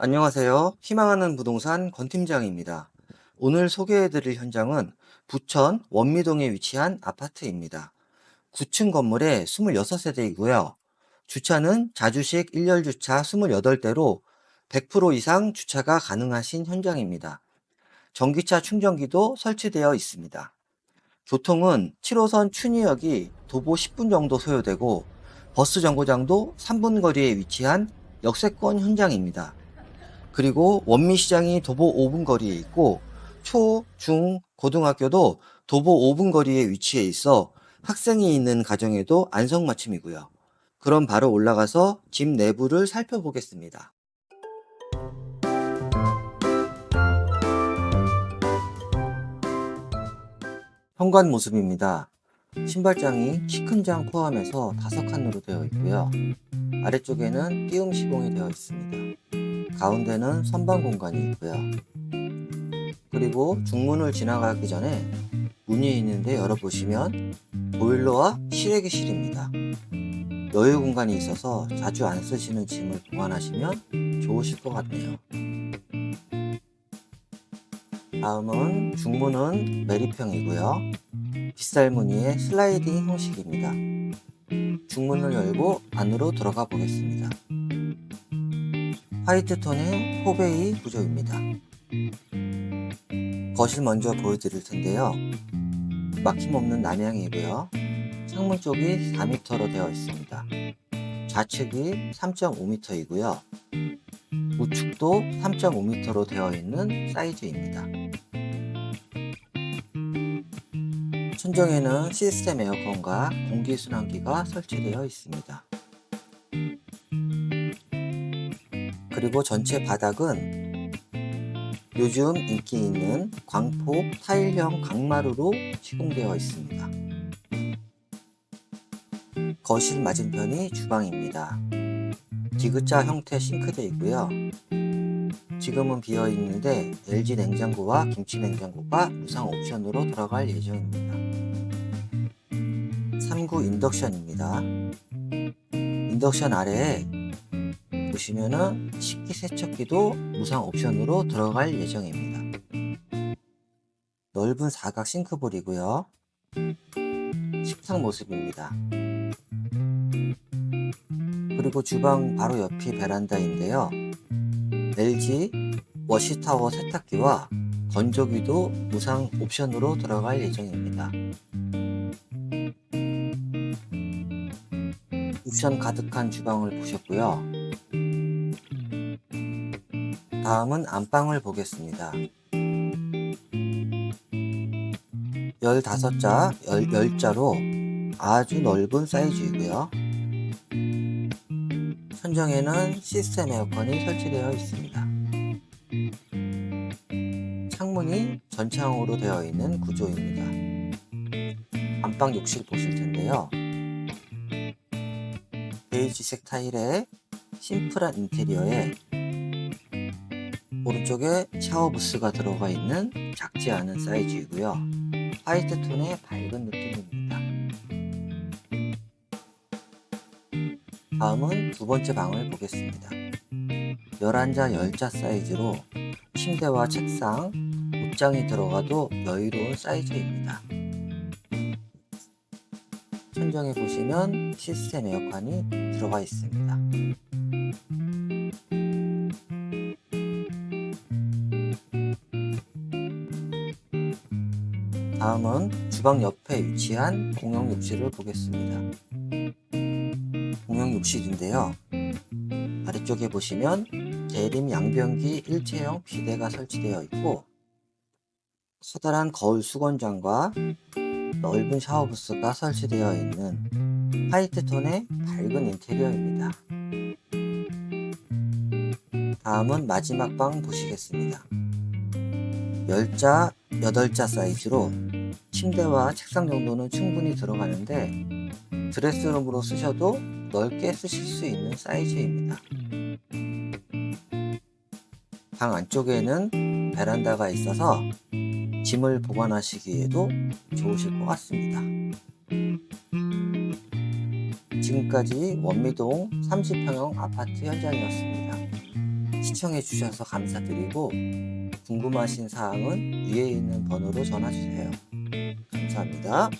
안녕하세요. 희망하는 부동산 권 팀장입니다. 오늘 소개해드릴 현장은 부천 원미동에 위치한 아파트입니다. 9층 건물에 26세대이고요. 주차는 자주식 1열 주차 28대로 100% 이상 주차가 가능하신 현장입니다. 전기차 충전기도 설치되어 있습니다. 교통은 7호선 춘희역이 도보 10분 정도 소요되고 버스 정거장도 3분 거리에 위치한 역세권 현장입니다. 그리고 원미시장이 도보 5분 거리에 있고 초, 중, 고등학교도 도보 5분 거리에 위치해 있어 학생이 있는 가정에도 안성맞춤이고요. 그럼 바로 올라가서 집 내부를 살펴보겠습니다. 현관 모습입니다. 신발장이 키 큰 장 포함해서 다섯 칸으로 되어 있고요. 아래쪽에는 띄움 시공이 되어 있습니다. 가운데는 선반 공간이 있고요. 그리고 중문을 지나가기 전에 문이 있는데 열어보시면 보일러와 실외기실입니다. 여유 공간이 있어서 자주 안 쓰시는 짐을 보관하시면 좋으실 것 같네요. 다음은 중문은 메리평이고요. 빗살 무늬의 슬라이딩 형식입니다. 중문을 열고 안으로 들어가 보겠습니다. 화이트 톤의 포베이 구조입니다. 거실 먼저 보여드릴 텐데요. 막힘없는 남향이고요. 창문 쪽이 4m로 되어 있습니다. 좌측이 3.5m이고요. 우측도 3.5m로 되어 있는 사이즈입니다. 천정에는 시스템 에어컨과 공기순환기가 설치되어 있습니다. 그리고 전체 바닥은 요즘 인기 있는 광폭 타일형 강마루로 시공되어 있습니다. 거실 맞은편이 주방입니다. 디귿자 형태 싱크대이고요. 지금은 비어 있는데 LG 냉장고와 김치 냉장고가 무상 옵션으로 들어갈 예정입니다. 3구 인덕션입니다. 인덕션 아래에 보시면은 식기 세척기도 무상 옵션으로 들어갈 예정입니다. 넓은 사각 싱크볼이고요. 식탁 모습입니다. 그리고 주방 바로 옆이 베란다인데요. LG 워시타워 세탁기와 건조기도 무상 옵션으로 들어갈 예정입니다. 옵션 가득한 주방을 보셨고요. 다음은 안방을 보겠습니다. 15자, 10 자로 아주 넓은 사이즈이고요. 천정에는 시스템 에어컨이 설치되어 있습니다. 창문이 전창으로 되어 있는 구조입니다. 안방 욕실 보실 텐데요. 베이지색 타일에 심플한 인테리어에 오른쪽에 샤워 부스가 들어가 있는 작지 않은 사이즈이고요. 화이트 톤의 밝은 느낌입니다. 다음은 두 번째 방을 보겠습니다. 11자 10자 사이즈로 침대와 책상, 옷장이 들어가도 여유로운 사이즈입니다. 천정에 보시면 시스템 에어컨이 들어가 있습니다. 다음은 주방 옆에 위치한 공용 욕실을 보겠습니다. 공용 욕실인데요. 아래쪽에 보시면 대림 양변기 일체형 비대가 설치되어 있고 커다란 거울 수건장과 넓은 샤워부스가 설치되어 있는 화이트 톤의 밝은 인테리어입니다. 다음은 마지막 방 보시겠습니다. 10자, 8자 사이즈로 침대와 책상 정도는 충분히 들어가는데 드레스룸으로 쓰셔도 넓게 쓰실 수 있는 사이즈입니다. 방 안쪽에는 베란다가 있어서 짐을 보관하시기에도 좋으실 것 같습니다. 지금까지 원미동 30평형 아파트 현장이었습니다. 시청해 주셔서 감사드리고 궁금하신 사항은 위에 있는 번호로 전화 주세요. 감사합니다.